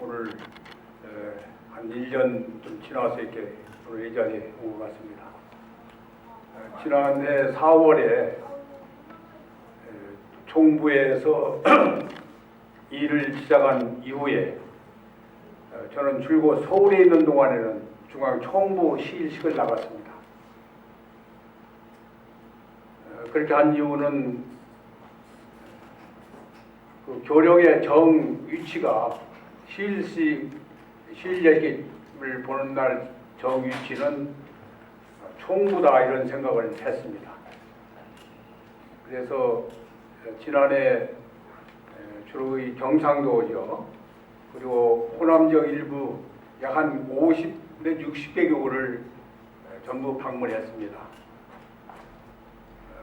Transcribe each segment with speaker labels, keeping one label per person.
Speaker 1: 오늘 에, 한 1년 좀 지나서 이렇게 오늘 이 자리에 온 것 같습니다. 에, 지난해 4월에 총부에서 일을 시작한 이후에 어, 저는 줄곧 서울에 있는 동안에는 중앙 총부 시일식을 나갔습니다. 어, 그렇게 한 이유는 그 교령의 정 위치가 시일시 시일예기를 보는 날정 위치는 총부다 이런 생각을 했습니다. 그래서 지난해 에, 주로 이 경상도죠 그리고 호남 지역 일부 약 한 50, 내 60개 교구를 전부 방문했습니다. 어,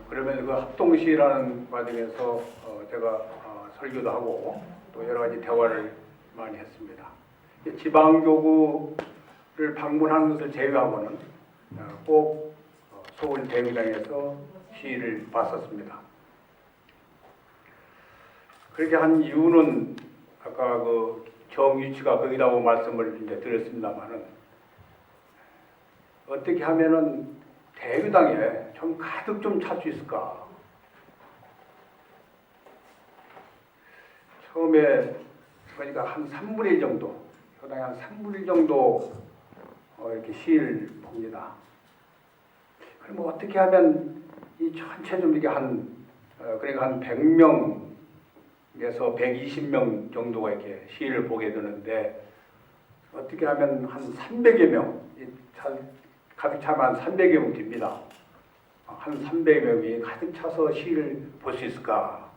Speaker 1: 그러면 그 합동시라는 과정에서 어, 제가 어, 설교도 하고 또 여러 가지 대화를 많이 했습니다. 지방교구를 방문한 것을 제외하고는 어, 꼭 어, 서울 대회장에서 시위를 봤었습니다. 그렇게 한 이유는 아까 그 정위치가 거기다고 말씀을 이제 드렸습니다만은 어떻게 하면은 대유당에 좀 가득 좀 찰 수 있을까? 처음에 그러니까 한 3분의 1 정도, 효당에 한 3분의 1 정도 어, 이렇게 시를 봅니다. 그럼 어떻게 하면 이 전체 좀 이렇게 한 어, 그러니까 한 100명 에서 120명 정도가 이렇게 시위를 보게 되는데 어떻게 하면 한 300여 명, 가득 차면 한 300여 명 됩니다. 한 300명이 가득 차서 시위를 볼 수 있을까?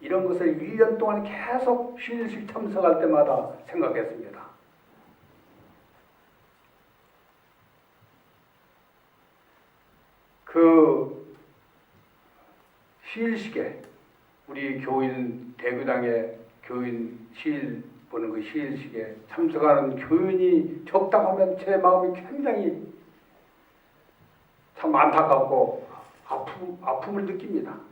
Speaker 1: 이런 것을 1년 동안 계속 시위실 참석할 때마다 생각했습니다. 그 시일식에 우리 교인 대구당의 교인 시일 보는 그 시일식에 참석하는 교인이 적다고 하면 제 마음이 굉장히 참 안타깝고 아픔, 아픔을 느낍니다.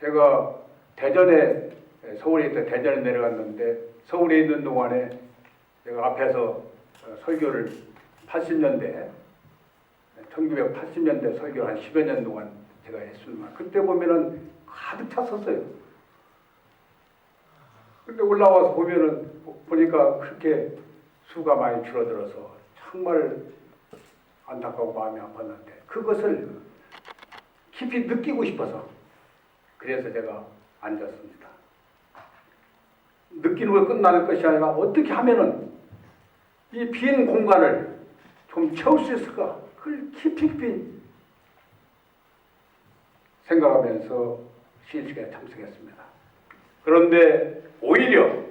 Speaker 1: 제가 대전에 서울에 있다 대전에 내려갔는데 서울에 있는 동안에 제가 앞에서 어, 설교를 80년대 1980년대 설교 한 10여 년 동안 제가 했습니다. 그때 보면은 가득 찼었어요. 근데 올라와서 보면은 보니까 그렇게 수가 많이 줄어들어서 정말 안타까고 마음이 아팠는데 그것을 깊이 느끼고 싶어서 그래서 제가 앉았습니다. 느끼는 걸 끝나는 것이 아니라 어떻게 하면은 이 빈 공간을 좀 채울 수 있을까? 그걸 깊이 깊이 생각하면서 시식에 참석했습니다. 그런데 오히려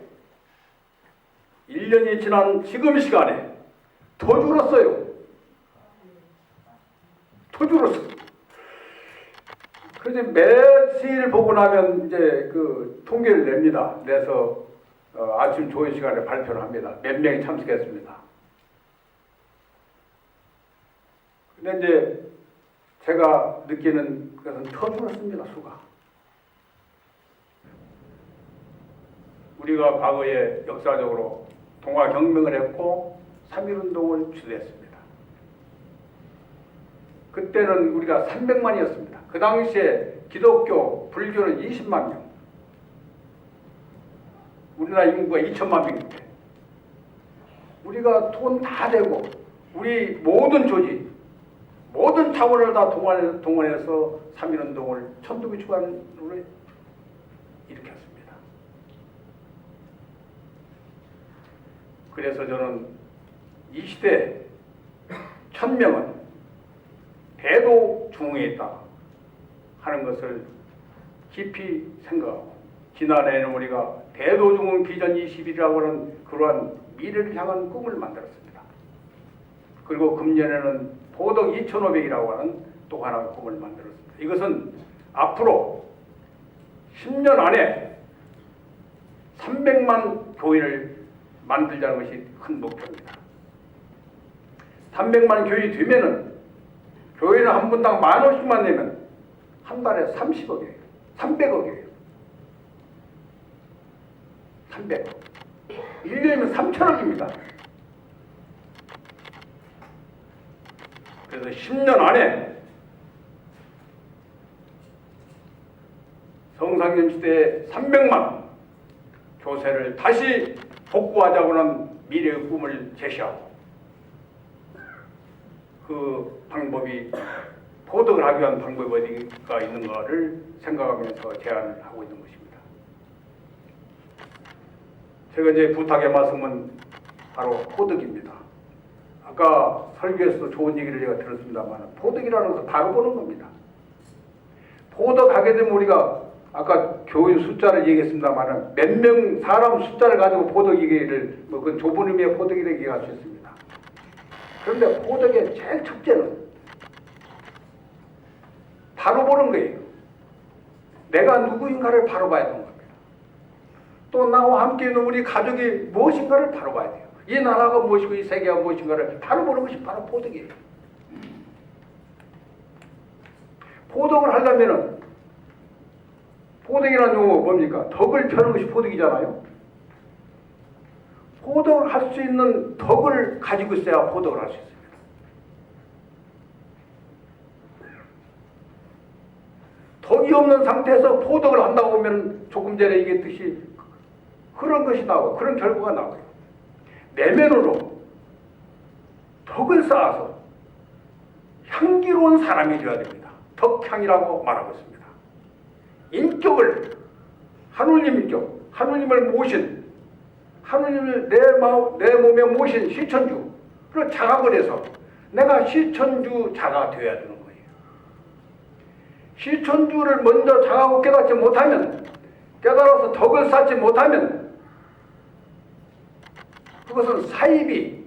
Speaker 1: 1년이 지난 지금 시간에 더 줄었어요. 더 줄었어. 그래서 매일 보고 나면 이제 그 통계를 냅니다. 내서 어, 아침 조회 시간에 발표를 합니다. 몇 명이 참석했습니다. 근데 이제 제가 느끼는 것은 더 줄었습니다, 수가. 우리가 과거에 역사적으로 동아경명을 했고 3.1운동을 주도했습니다. 그때는 우리가 300만이었습니다. 그 당시에 기독교, 불교는 20만 명. 우리나라 인구가 2천만 명인데 우리가 돈 다 대고 우리 모든 조직, 모든 자원을 다 동원해, 동원해서 3.1운동을 천도교 주관으로 일으켰습니다. 그래서 저는 이 시대 천명은 대도 중흥에 있다 하는 것을 깊이 생각하고 지난해에는 우리가 대도중흥 비전 21이라고 하는 그러한 미래를 향한 꿈을 만들었습니다. 그리고 금년에는 도덕 2500이라고 하는 또 하나의 꿈을 만들었습니다. 이것은 앞으로 10년 안에 300만 교인을 만들자는 것이 큰 목표입니다. 300만 교인이 되면은 교인을 한 분당 만 원씩만 내면 한 달에 30억이에요. 300억이에요. 300억. 1년이면 3천억입니다. 그래서 10년 안에 성상년 시대에 300만 교세를 다시 복구하자고는 미래의 꿈을 제시하고 그 방법이 포덕을 하기 위한 방법이 어디가 있는가를 생각하면서 제안을 하고 있는 것입니다. 제가 이제 부탁의 말씀은 바로 포덕입니다. 아까 설교에서도 좋은 얘기를 제가 들었습니다만 포덕이라는 것은 바로 보는 겁니다. 포덕하게 되면 우리가 아까 교인 숫자를 얘기했습니다만 몇 명 사람 숫자를 가지고 포덕 얘기를 뭐그 좁은 의미의 포덕이라고 얘기할 수 있습니다. 그런데 포덕의 제일 첫째는 바로 보는 거예요. 내가 누구인가를 바로 봐야 되는 겁니다. 또 나와 함께 있는 우리 가족이 무엇인가를 바로 봐야 돼요. 이 나라가 무엇이고 이 세계가 무엇인가를 바로 보는 것이 바로 포덕이에요. 포덕을 하려면은 포덕이라는 용어가 뭡니까? 덕을 펴는 것이 포덕이잖아요. 포덕을 할수 있는 덕을 가지고 있어야 포덕을 할수 있습니다. 덕이 없는 상태에서 포덕을 한다고 하면 조금 전에 얘기했듯이 그런 것이 나오고 그런 결과가 나와요. 내면으로 덕을 쌓아서 향기로운 사람이 되어야 됩니다. 덕향이라고 말하고 있습니다. 인격을 하느님 인격, 하느님을 모신 하느님을 내 마음, 내 몸에 모신 시천주를 자각을 해서 내가 시천주 자가 되어야 되는 거예요. 시천주를 먼저 자각하고 깨닫지 못하면 깨달아서 덕을 쌓지 못하면 그것은 사입이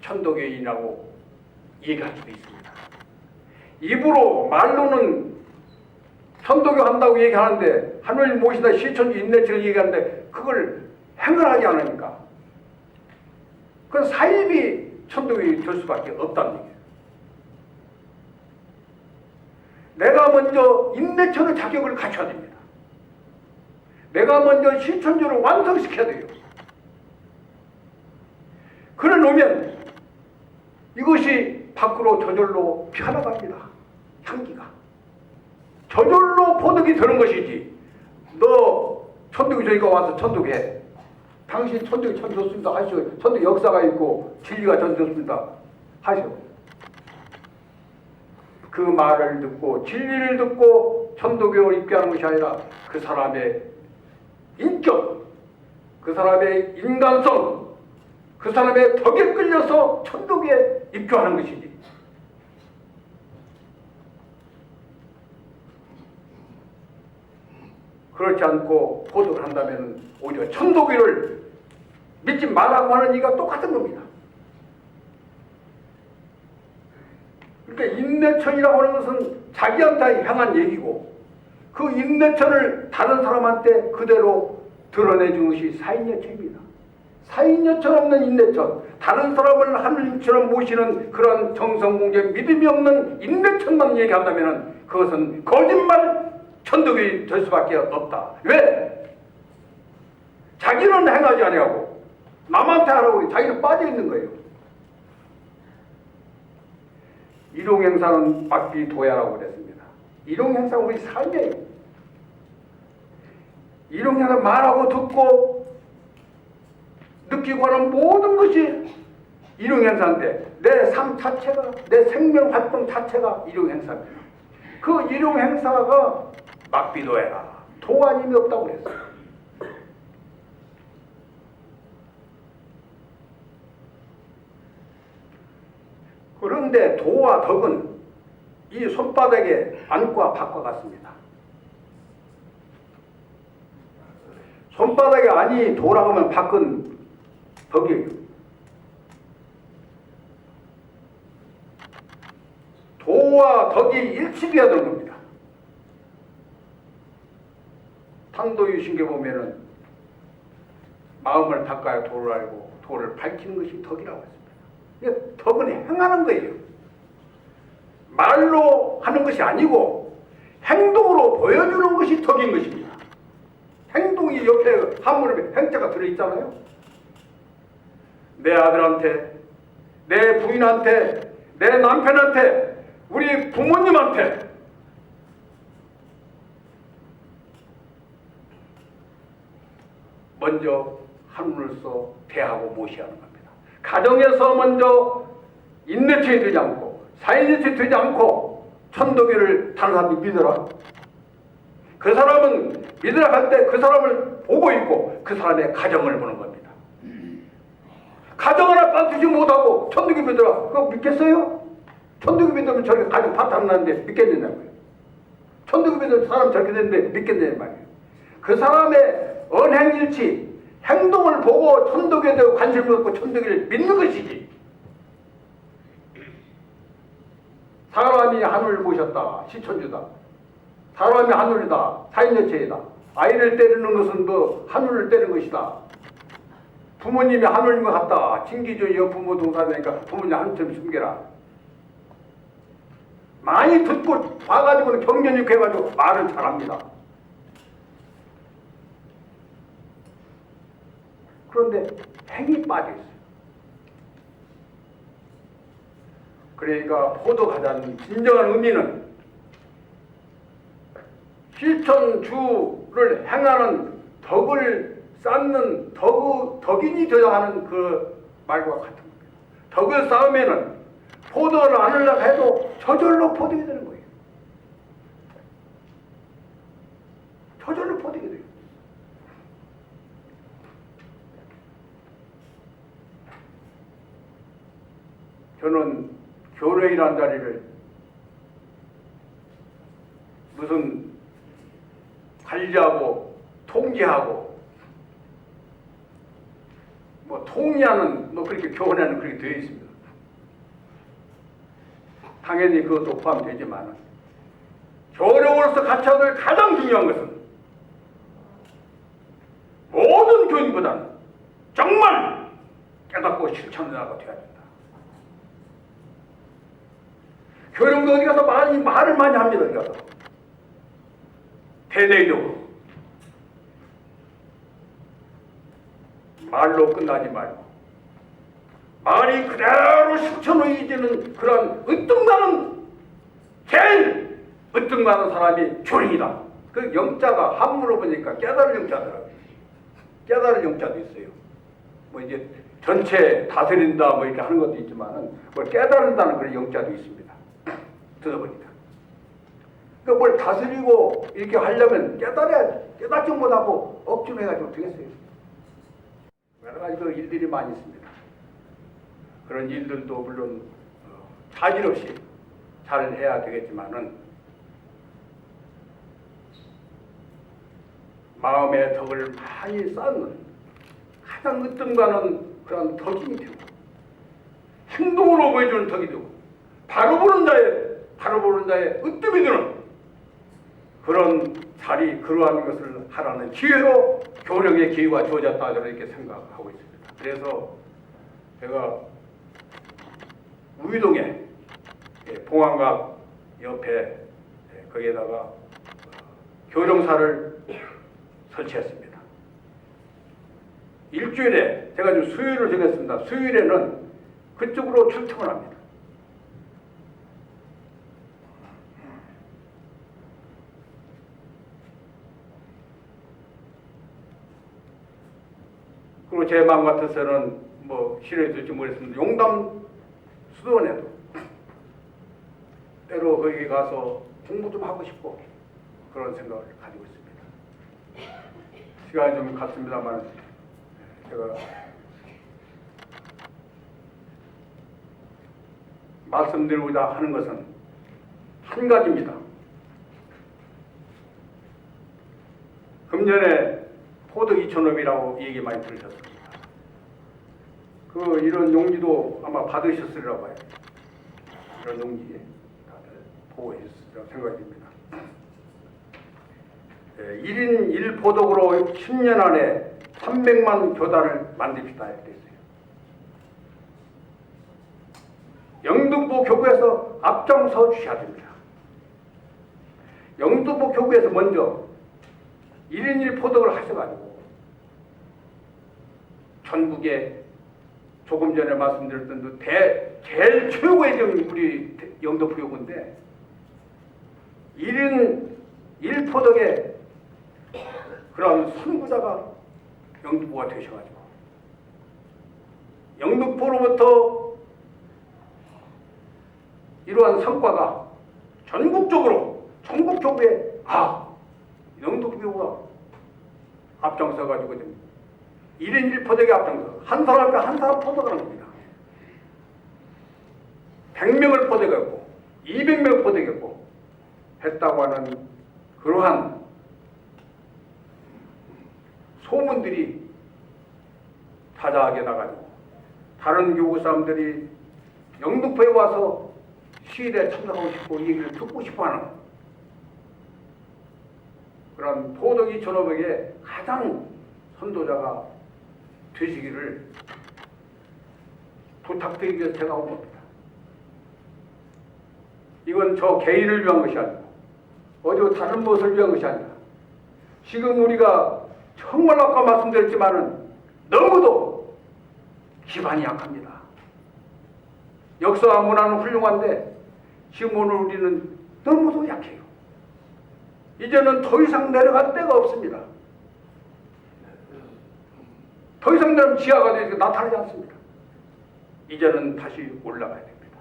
Speaker 1: 천도교인이라고 얘기할 수도 있습니다. 입으로 말로는 천도교 한다고 얘기하는데 하늘 모시다 시천주 인내처럼 얘기하는데 그걸 행을 하지 않으니까 그 사입이 천도교인이 될 수밖에 없다는 얘기예요. 내가 먼저 인내처럼 자격을 갖춰야 됩니다. 내가 먼저 시천주를 완성시켜야 돼요. 그래 놓으면 이것이 밖으로 저절로 피어나갑니다. 향기가. 저절로 포덕이 되는 것이지. 너 천도교 저희가 와서 천도교해. 당신 천도교 참 좋습니다. 하시오. 천도 역사가 있고 진리가 전 좋습니다. 하시오. 그 말을 듣고 진리를 듣고 천도교를 입교하는 것이 아니라 그 사람의 인격, 그 사람의 인간성, 그 사람의 덕에 끌려서 천국에 입교하는 것이지. 그렇지 않고 고독을 한다면 오히려 천도교를 믿지 말라고 하는 이가 똑같은 겁니다. 그러니까 인내천이라고 하는 것은 자기한테 향한 얘기고 그 인내천을 다른 사람한테 그대로 드러내주는 것이 사인여천입니다. 사인여천 없는 인내천, 다른 사람을 하늘처럼 모시는 그런 정성공개 믿음이 없는 인내천만 얘기한다면 그것은 거짓말 천덕이 될 수밖에 없다. 왜? 자기는 행하지 아니하고 남한테 하라고. 자기는 빠져 있는 거예요. 일용행사는 막비 도야라고 그랬습니다. 일용행사는 우리 삶이에요. 일용행사 말하고 듣고 느끼고 하는 모든 것이 일용행사인데 내 삶 자체가 내 생명 활동 자체가 일용행사입니다. 그 일용행사가 막비도해라 도안임이 없다고 그랬어요. 그런데 도와 덕은 이 손바닥에 안과 밖과 같습니다. 손바닥에 안이 하면 밖은 덕이에요. 도와 덕이 일치돼야 되는 겁니다. 탄도유신계 보면은 마음을 닦아야 도를 알고 도를 밝히는 것이 덕이라고 했습니다. 이게 덕은 행하는 거예요. 말로 하는 것이 아니고 행동으로 보여주는 것이 덕인 것입니다. 행동이 옆에 한문에 행자가 들어있잖아요. 내 아들한테, 내 부인한테, 내 남편한테, 우리 부모님한테 먼저 한문으로서 대하고 모시하는 겁니다. 가정에서 먼저 인내체이 되지 않고 사인내체 되지 않고 천도교를 다른 사람이 믿어라. 그 사람은 믿으라 할 때 그 사람을 보고 있고 그 사람의 가정을 보는 겁니다. 가정 하나 ปั้주지 못하고 천도교 믿으라. 그거 믿겠어요? 천도교 믿으면 저렇게 가정 파탄 나는데 믿겠느냐고요. 천도교 믿으면 사람 저렇게 되는데 믿겠느냐 말이에요. 그 사람의 언행일치, 행동을 보고 천도교에 대해 관심을 갖고 천도교를 믿는 것이지. 사람이 하늘을 보셨다. 시천주다. 사람이 하늘이다. 사인여체이다. 아이를 때리는 것은 뭐 하늘을 때리는 것이다. 부모님이 하늘인 것 같다. 징기조 여부모 동사니까 부모님 하늘처럼 숨겨라. 많이 듣고 봐가지고는 경련이 해가지고 말을 잘합니다. 그런데 행이 빠져 있어요. 그러니까 포도가자는 진정한 의미는 실천주를 행하는 덕을 쌓는 덕, 덕인이 되어 하는 그 말과 같은 겁니다. 덕을 쌓으면은 포도를 안으려고 해도 저절로 포도가 되는 거예요. 저절로 포도가 돼요. 저는 교회이라는 자리를 무슨 관리하고 통제하고 뭐 통리하는 뭐 그렇게 교원에는 그렇게 되어 있습니다. 당연히 그것도 포함되지만 교령으로서 갖춰야 될 가장 중요한 것은 모든 교인보다는 정말 깨닫고 실천하가 되어야 된다. 교령도 어디 가서 많이 말을 많이 합니다. 어디 가서 대대적으로 말로 끝나지 말고 말이 그대로 실천으로 이지는 그런 으뜸나는 제일 으뜸나는 사람이 교인이다. 그 영자가 한문으로 보니까 깨달을 영자더라고요. 깨달을 영자도 있어요. 뭐 이제 전체 다스린다 뭐 이렇게 하는 것도 있지만은 뭘 깨달은다는 그런 영자도 있습니다. 들어보니까. 그러니까 뭘 다스리고 이렇게 하려면 깨달아야지. 깨닫지 못하고 억지로 해가지고 되겠어요. 여러 가지 그 일들이 많이 있습니다. 그런 일들도 물론 어, 차질 없이 잘 해야 되겠지만은 마음의 덕을 많이 쌓는 가장 으뜸가는 그런 덕이 되고 행동으로 보여주는 덕이 되고 바로 보는 자의 바로 보는 자의 으뜸이 되는 그런 자리 그러한 것을 하라는 기회로 교령의 기회가 주어졌다 이렇게 생각하고 있습니다. 그래서 제가 우이동에 예, 봉황각 옆에 예, 거기에다가 어, 교령사를 설치했습니다. 일주일에 제가 지금 수요일을 정했습니다. 수요일에는 그쪽으로 출퇴근 합니다. 그리고 제 마음 같아서는 뭐 실효될지 모르겠습니다. 용담 수도원에도 때로 거기 가서 공부 좀 하고 싶고 그런 생각을 가지고 있습니다. 시간이 좀 갔습니다만 제가 말씀드리고자 하는 것은 한 가지입니다. 금년에 포도 2천업이라고 얘기 많이 들으셨습니다. 그 이런 용지도 아마 받으셨으리라고 봐요. 이런 용지 다들 보호했으리라고 생각이 듭니다. 예, 1인 1포독으로 10년 안에 300만 교단을 만듭시다 이렇게 했어요. 영등포 교구에서 앞장서 주셔야 됩니다. 영등포 교구에서 먼저 1인 1포덕을 하셔가지고 전국에 조금 전에 말씀드렸던 그 대, 제일 최고의 정 우리 영등포 교구인데 1인 1포덕의 그런 선구자가 영등포가 되셔가지고 영등포로부터 이러한 성과가 전국적으로 전국 교구에 아 영등포 교구가 앞장서 가지고 좀 1인 1포덕에 앞장서 한 사람과 한 사람 포덕하는 겁니다. 100명을 포덕했고 200명 포덕했고 했다고 하는 그러한 소문들이 자자하게 나가지고 다른 교구 사람들이 영등포에 와서 시일에 참석하고 싶고 이 얘기를 듣고 싶어하는 그런 포덕이 전업에게 가장 선도자가 되시기를 부탁드리기 제가 온 겁니다. 이건 저 개인을 위한 것이 아니고 어디 다른 무엇을 위한 것이 아니라 지금 우리가 정말 아까 말씀드렸지만은 너무도 기반이 약합니다. 역사와 문화는 훌륭한데 지금 오늘 우리는 너무도 약해요. 이제는 더 이상 내려갈 데가 없습니다. 더 이상 내려면 지하가 되서 나타나지 않습니다. 이제는 다시 올라가야 됩니다.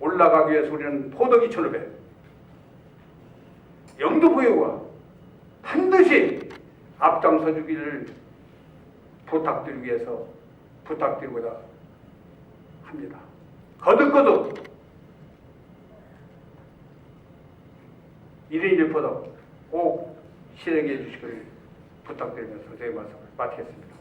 Speaker 1: 올라가기 위해서 우리는 포덕이 천업에 영도부여가 반드시 앞장서 주기를 부탁드리기 위해서 부탁드리고자 합니다. 거듭거듭 1인 1포덕 꼭 실행해 주시기를 부탁드리면서 제 말씀을 마치겠습니다.